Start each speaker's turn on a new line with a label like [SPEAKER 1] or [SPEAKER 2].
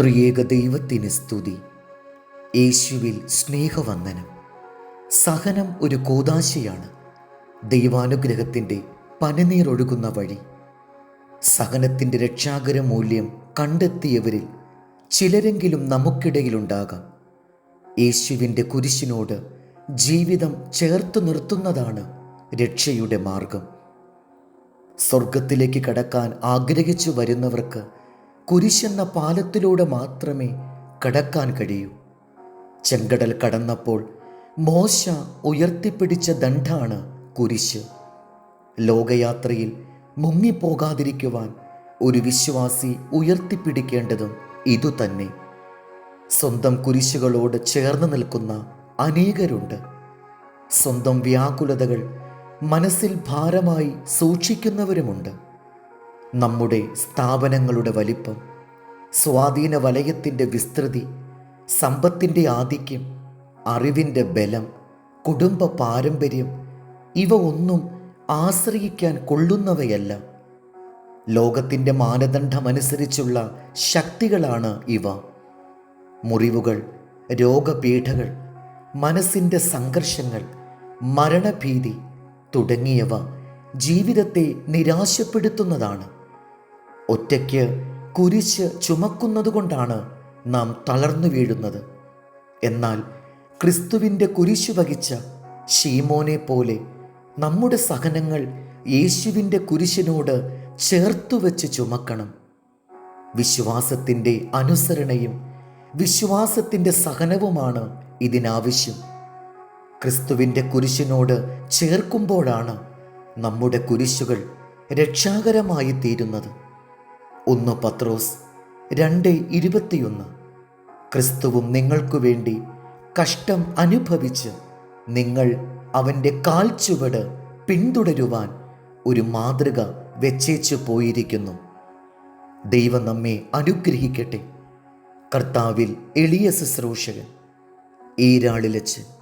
[SPEAKER 1] ത്രിയേക ദൈവത്തിന് സ്തുതി. യേശുവിൽ സ്നേഹവന്ദനം. സഹനം ഒരു കോതാശയാണ് ദൈവാനുഗ്രഹത്തിന്റെ പനനീരൊഴുകുന്ന വഴി. സഹനത്തിന്റെ രക്ഷാകര മൂല്യം കണ്ടെത്തിയവരിൽ ചിലരെങ്കിലും നമുക്കിടയിലുണ്ടാകാം. യേശുവിന്റെ കുരിശിനോട് ജീവിതം ചേർത്ത് നിർത്തുന്നതാണ് രക്ഷയുടെ മാർഗം. സ്വർഗത്തിലേക്ക് കടക്കാൻ ആഗ്രഹിച്ചു വരുന്നവർക്ക് കുരിശെന്ന പാലത്തിലൂടെ മാത്രമേ കടക്കാൻ കഴിയൂ. ചെങ്കടൽ കടന്നപ്പോൾ മോശ ഉയർത്തിപ്പിടിച്ച ദണ്ഡാണ് കുരിശ്. ലോകയാത്രയിൽ മുങ്ങിപ്പോകാതിരിക്കുവാൻ ഒരു വിശ്വാസി ഉയർത്തിപ്പിടിക്കേണ്ടതും ഇതുതന്നെ. സ്വന്തം കുരിശുകളോട് ചേർന്ന് നിൽക്കുന്ന അനേകരുണ്ട്. സ്വന്തം വ്യാകുലതകൾ മനസ്സിൽ ഭാരമായി സൂക്ഷിക്കുന്നവരുമുണ്ട്. നമ്മുടെ സ്ഥാപനങ്ങളുടെ വലിപ്പം സ്വാധീന വലയത്തിന്റെ വിസ്തൃതി സമ്പത്തിന്റെ ആധിക്യം അറിവിന്റെ ബലം കുടുംബ പാരമ്പര്യം ഇവ ഒന്നും ആശ്രയിക്കാൻ കൊള്ളുന്നവയല്ല. ലോകത്തിന്റെ മാനദണ്ഡമനുസരിച്ചുള്ള ശക്തികളാണ് ഇവ. മുറിവുകൾ രോഗപീഠകൾ മനസ്സിന്റെ സംഘർഷങ്ങൾ മരണഭീതി തുടങ്ങിയവ ജീവിതത്തെ നിരാശപ്പെടുത്തുന്നതാണ്. ഒറ്റയ്ക്ക് കുരിശ് ചുമക്കുന്നതുകൊണ്ടാണ് നാം തളർന്നു വീഴുന്നത്. എന്നാൽ ക്രിസ്തുവിന്റെ കുരിശു വഹിച്ച ഷീമോനെ പോലെ നമ്മുടെ സഹനങ്ങൾ യേശുവിന്റെ കുരിശിനോട് ചേർത്തു വെച്ച് ചുമക്കണം. വിശ്വാസത്തിന്റെ അനുസരണയും വിശ്വാസത്തിന്റെ സഹനവുമാണ് ഇതിനാവശ്യം. ക്രിസ്തുവിന്റെ കുരിശിനോട് ചേർക്കുമ്പോഴാണ് നമ്മുടെ കുരിശുകൾ രക്ഷാകരമായി തീരുന്നത് ഒന്ന് പത്രോസ് രണ്ട് ഇരുപത്തിയൊന്ന്. ക്രിസ്തുവും നിങ്ങൾക്കു വേണ്ടി കഷ്ടം അനുഭവിച്ച് നിങ്ങൾ അവന്റെ കാൽച്ചുവട് പിന്തുടരുവാൻ ഒരു മാതൃക വെച്ചേച്ചു പോയിരിക്കുന്നു. ദൈവം നമ്മെ അനുഗ്രഹിക്കട്ടെ. കർത്താവിൽ എളിയ ശുശ്രൂഷകൻ ഈരാളിലച്ച്